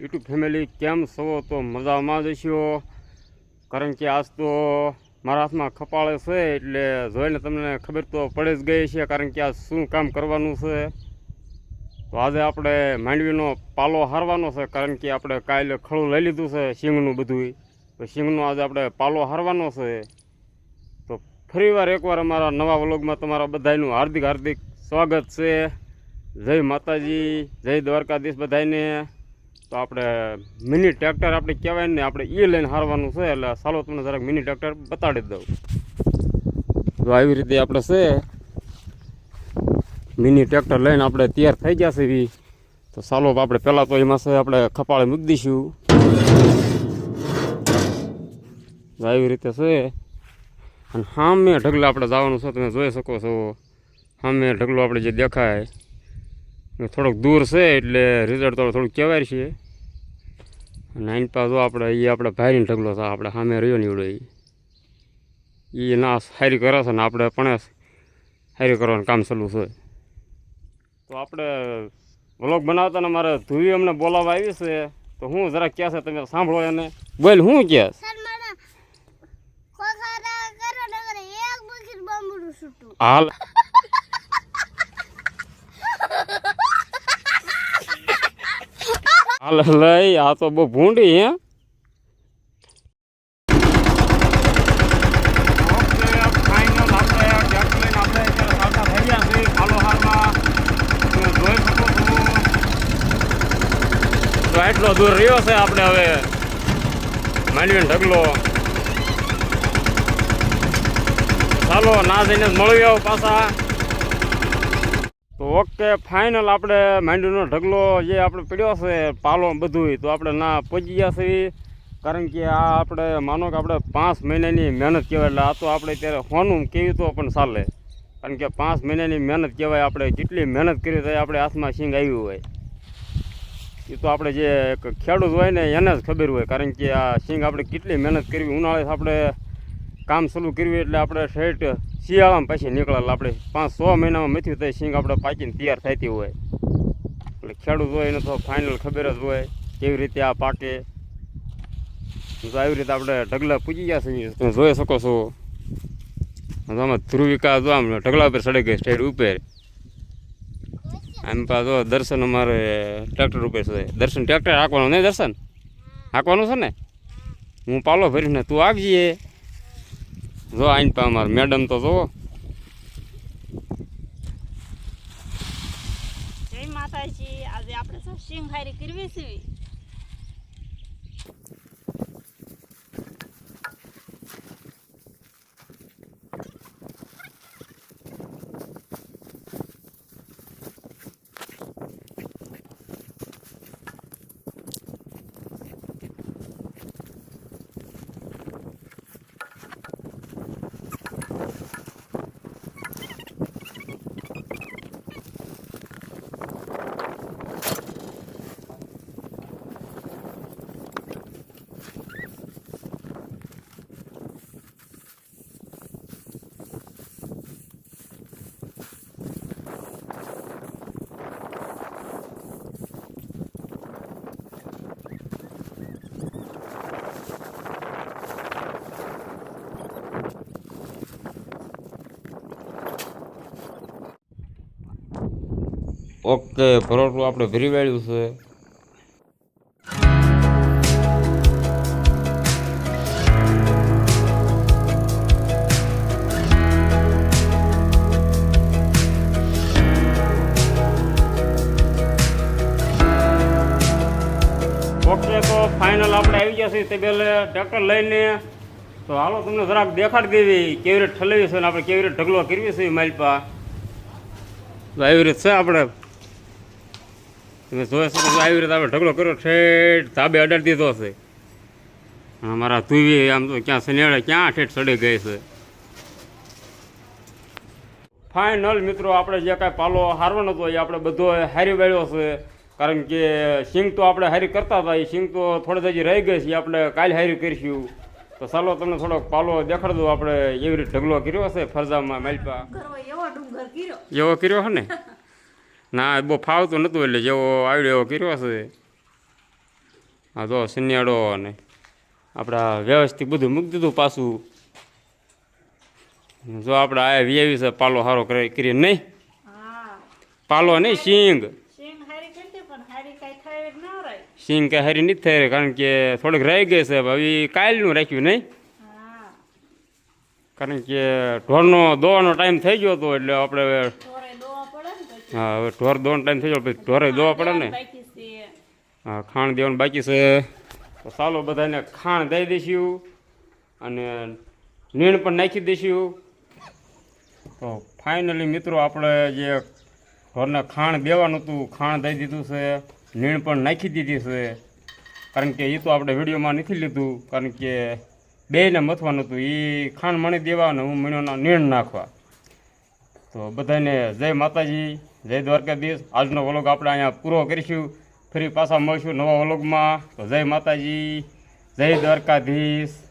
YouTube family કેમ છો? તો મજામાં જ છો? કારણ કે આજ તો મારા હાથમાં ખપાળે છે, એટલે જોઈને તમને ખબર તો પડે જ ગઈ છે કારણ કે આ શું કામ કરવાનું છે? તો આજે આપણે માંડવીનો પાલો હારવાનો છે, કારણ કે આપણે કાલે ખળું લઈ લીધું છે સિંગનું બધું તો સિંગનો આજે આપણે પાલો હારવાનો છે. તો ફરીવાર એકવાર અમારા નવા વ્લોગમાં તમારા બધાનું હાર્દિક હાર્દિક સ્વાગત છે. જય માતાજી, જય દ્વારકાધીશ બધાને તો આપણે મિની ટ્રેક્ટર આપણે કહેવાય ને, આપણે એ લઈને હારવાનું છે, એટલે ચાલો તમને જરાક મિની ટ્રેક્ટર બતાડી દઉં. તો આવી રીતે આપણે છે, મિની ટ્રેક્ટર લઈને આપણે તૈયાર થઈ ગયા છે એવી તો ચાલો આપણે પહેલાં તો એમાં છે, આપણે ખપાળે મૂકી દઈશું. આવી રીતે છે. અને સામે ઢગલા આપણે જવાનું છે, તમે જોઈ શકો છો. સામે ઢગલો આપણે જે દેખાય. થોડોક દૂર છે એટલે રિઝલ્ટ તો થોડુંક કહેવાય છે. આઈન પાછો આપણે એ આપણે ભાઈની ઢગલો થાય આપણે સામે રહ્યો નીવડો એ એ ના હારી કરે છે ને આપણે પણ હારી કરવાનું કામ ચાલુ છે. તો આપણે વ્લોગ બનાવતા ને મારે ધુવી અમને બોલાવવા આવી છે તો હું જરા ક્યાં છે તમે સાંભળો એને. બોલ હું ક્યાં હાલ. હાલ લઈ, આ તો બહુ ભૂંડી હે. તો એટલો દૂર રહ્યો છે આપણે હવે. માંડવીનો ઢગલો. ચાલો, ના જઈને મળી આવો પાછા. તો ઓકે ફાઇનલ આપણે માંડવીનો ઢગલો જે આપણે પીડ્યો છે પાલો બધું તો આપણે ના પહોંચી ગયા છીએ. કારણ કે આ આપણે, માનો કે આપણે પાંચ મહિનાની મહેનત કહેવાય, એટલે આ તો આપણે ત્યારે હોનું કેવી તો પણ ચાલે. કારણ કે પાંચ મહિનાની મહેનત કહેવાય, આપણે જેટલી મહેનત કરી તો આપણે હાથમાં સિંગ આવ્યું હોય. એ તો આપણે જે ખેડૂત હોય ને, એને જ ખબર હોય. કારણ કે આ સિંગ આપણે કેટલી મહેનત કરવી, ઉનાળે આપણે કામ ચાલુ કર્યું એટલે આપણે શેઠ શિયાળામાં પછી નીકળેલા. આપણે પાંચ છ મહિનામાં મથ્યું થાય સિંગ આપણે પાકીને તૈયાર થતી હોય. એટલે ખેડૂત હોય એને તો ફાઇનલ ખબર જ હોય કેવી રીતે આ પાકે. આવી રીતે આપણે ઢગલા પૂજી ગયા છીએ તમે જોઈ શકો છો. આમાં ધ્રુવિકા જો આમ ઢગલા ઉપર ચડી ગઈ સ્ટેડ ઉપર. આમ પા જો દર્શન અમારે ટ્રેક્ટર ઉપર છે. દર્શન ટ્રેક્ટર હાંકવાનું નહીં દર્શન? હાંકવાનું છે ને? હું પાલો ભરીને તું આવજે. જો આઈને પા અમારે મેડમ તો જુઓ. જય માતાજી. આજે આપણે સિંગ હારી કરવી છે? ઓકે ભરોટું આપણે ભરી વાળ્યું છે. ઓકે, તો ફાઇનલ આપણે આવી ગયા છીએ. તે પહેલે ટ્રેક્ટર લઈને, તો હાલો તમને જરાક દેખાડી દેવી. કેવી રીતે ઠલવી છે અને આપણે કેવી રીતે ઢગલો કરવી છે માલપા. આવી રીતે છે આપણે. તમે જોઈ શકો છો આવી રીતે આપણે ઢગલો કર્યો ઠેઠ ધાબે અડાડી દીધો છે. અમારા તુવી આમ તો ક્યાં શનિયાળે ક્યાં ઠેઠ ચડી ગઈ છે. ફાઇનલ મિત્રો આપણે જે કાંઈ પાલો હારવાનો હતો એ આપણે બધો હારી વાળ્યો છે. કારણ કે સિંગ તો આપણે હારી કરતા હતા એ સિંગ તો થોડી હજી રહી ગઈ છે આપણે કાલે હારી કરીશું. તો ચાલો તમને થોડોક પાલો દેખાડ દઉં આપણે એવી રીતે ઢગલો કર્યો છે ફરજામાં માલપા. એવો કર્યો હે ને? ના બહુ ફાવતું નહોતું એટલે જેવો આવડ્યો એવો કર્યો છે હા તો શનિયાળો અને આપણા વ્યવસ્થિત બધું મૂકી દીધું પાછું. જો આપણે આ વીઆવી છે પાલો સારો કરી કરી નહીં. પાલો નહીં સિંગ સિંગ કાંઈ હારી નથી થઈ રહી કારણ કે થોડીક રહી ગઈ છે હવે કાલનું રાખ્યું નહીં. કારણ કે ઢોરનો દોવાનો ટાઈમ થઈ ગયો હતો એટલે આપણે હવે થોડે દોવા પડે ને પછી હા હવે ઢોર દોવાનો ટાઈમ થઈ ગયો પછી ઢોરે દોવા પડે ને. હા ખાણ દેવાનું બાકી છે. તો ચાલો બધાને ખાણ દઈ દઈશું અને નીણ પણ નાખી દઈશું. તો ફાઇનલી મિત્રો આપણે જે ઘરને ખાણ દેવાનું હતું ખાણ દઈ દીધું છે નીણ પણ નાખી દીધી છે. કારણ કે એ તો આપણે વિડીયોમાં નથી લીધું કારણ કે બેને મથવાનું હતું. એ ખાણ મણી દેવા અને હું મણીઓના નીણ નાખવા. તો બધાને જય માતાજી, જય દ્વારકાધીશ. આજનો વલોગ આપણે અહીંયા પૂરો કરીશું. ફરી પાછા મળીશું નવા વલોગમાં. તો જય માતાજી, જય દ્વારકાધીશ.